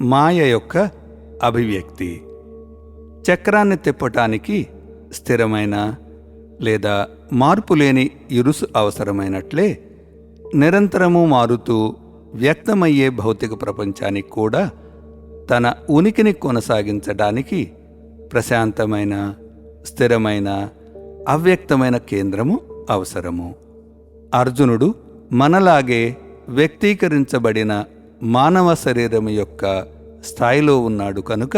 మాయ యొక్క అభివ్యక్తి. చక్రాన్ని తిప్పటానికి స్థిరమైన లేదా మార్పు లేని ఇరుసు అవసరమైనట్లే నిరంతరము మారుతూ వ్యక్తమయ్యే భౌతిక ప్రపంచానికి కూడా తన ఉనికిని కొనసాగించడానికి ప్రశాంతమైన స్థిరమైన అవ్యక్తమైన కేంద్రము అవసరము. అర్జునుడు మనలాగే వ్యక్తీకరించబడిన మానవ శరీరం యొక్క స్థాయిలో ఉన్నాడు కనుక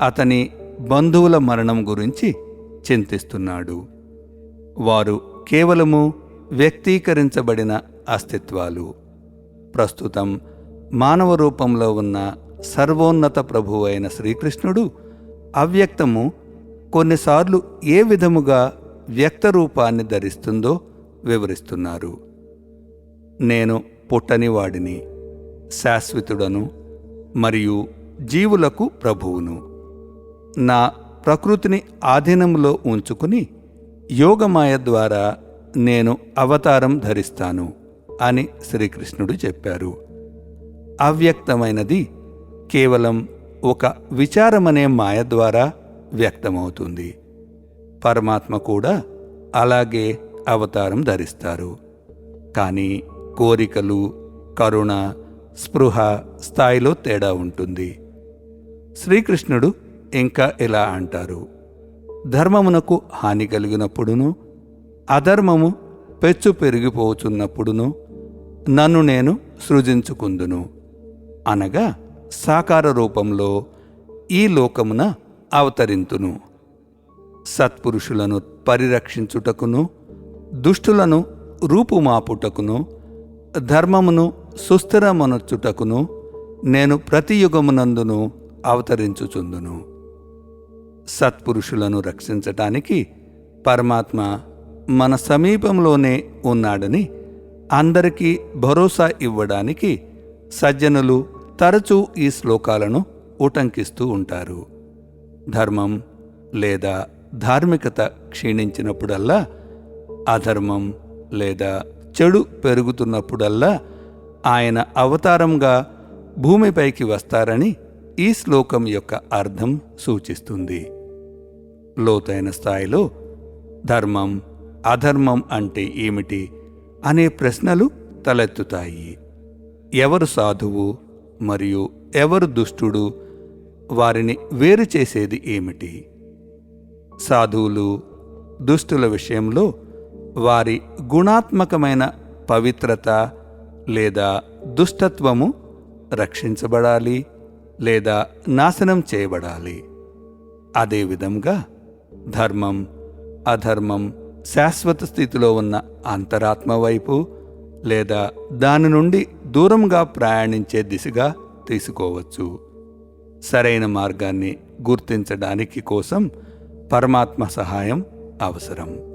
అతని బంధువుల మరణం గురించి చింతిస్తున్నాడు. వారు కేవలము వ్యక్తీకరించబడిన అస్తిత్వాలు. ప్రస్తుతం మానవ రూపంలో ఉన్న సర్వోన్నత ప్రభువు అయిన శ్రీకృష్ణుడు అవ్యక్తము కొన్నిసార్లు ఏ విధముగా వ్యక్త రూపాన్ని ధరిస్తుందో వివరిస్తున్నారు. నేను పుట్టనివాడిని శాశ్వతుడను మరియు జీవులకు ప్రభువును. నా ప్రకృతిని ఆధీనంలో ఉంచుకుని యోగమాయ ద్వారా నేను అవతారం ధరిస్తాను అని శ్రీకృష్ణుడు చెప్పారు. అవ్యక్తమైనది కేవలం ఒక విచారమనే మాయ ద్వారా వ్యక్తమవుతుంది. పరమాత్మ కూడా అలాగే అవతారం ధరిస్తారు. కానీ కోరికలు కరుణ స్పృహ స్థాయిలో తేడా ఉంటుంది. శ్రీకృష్ణుడు ఇంకా ఇలా అంటారు. ధర్మమునకు హాని కలిగినప్పుడును అధర్మము పెచ్చు పెరిగిపోచున్నప్పుడును నన్ను నేను సృజించుకుందును. అనగా సాకార రూపంలో ఈ లోకమున అవతరింతును. సత్పురుషులను పరిరక్షించుటకును దుష్టులను రూపుమాపుటకును ధర్మమును సుస్థిరమనర్చుటకును నేను ప్రతి యుగమునందును అవతరించుచుందును. సత్పురుషులను రక్షించటానికి పరమాత్మ మన సమీపంలోనే ఉన్నాడని అందరికీ భరోసా ఇవ్వడానికి సజ్జనులు తరచూ ఈ శ్లోకాలను ఉటంకిస్తూ ఉంటారు. ధర్మం లేదా ధార్మికత క్షీణించినప్పుడల్లా అధర్మం లేదా చెడు పెరుగుతున్నప్పుడల్లా ఆయన అవతారంగా భూమిపైకి వస్తారని ఈ శ్లోకం యొక్క అర్థం సూచిస్తుంది. లోతైన స్థాయిలో ధర్మం అధర్మం అంటే ఏమిటి అనే ప్రశ్నలు తలెత్తుతాయి. ఎవరు సాధువు మరియు ఎవరు దుష్టుడు వారిని వేరు చేసేది ఏమిటి? సాధువులు దుష్టుల విషయంలో వారి గుణాత్మకమైన పవిత్రత లేదా దుష్టత్వము రక్షించబడాలి లేదా నాశనం చేయబడాలి. అదేవిధంగా ధర్మం అధర్మం శాశ్వత స్థితిలో ఉన్న అంతరాత్మ వైపు లేదా దాని నుండి దూరంగా ప్రయాణించే దిశగా తీసుకోవచ్చు. సరైన మార్గాన్ని గుర్తించడానికి కోసం పరమాత్మ సహాయం అవసరం.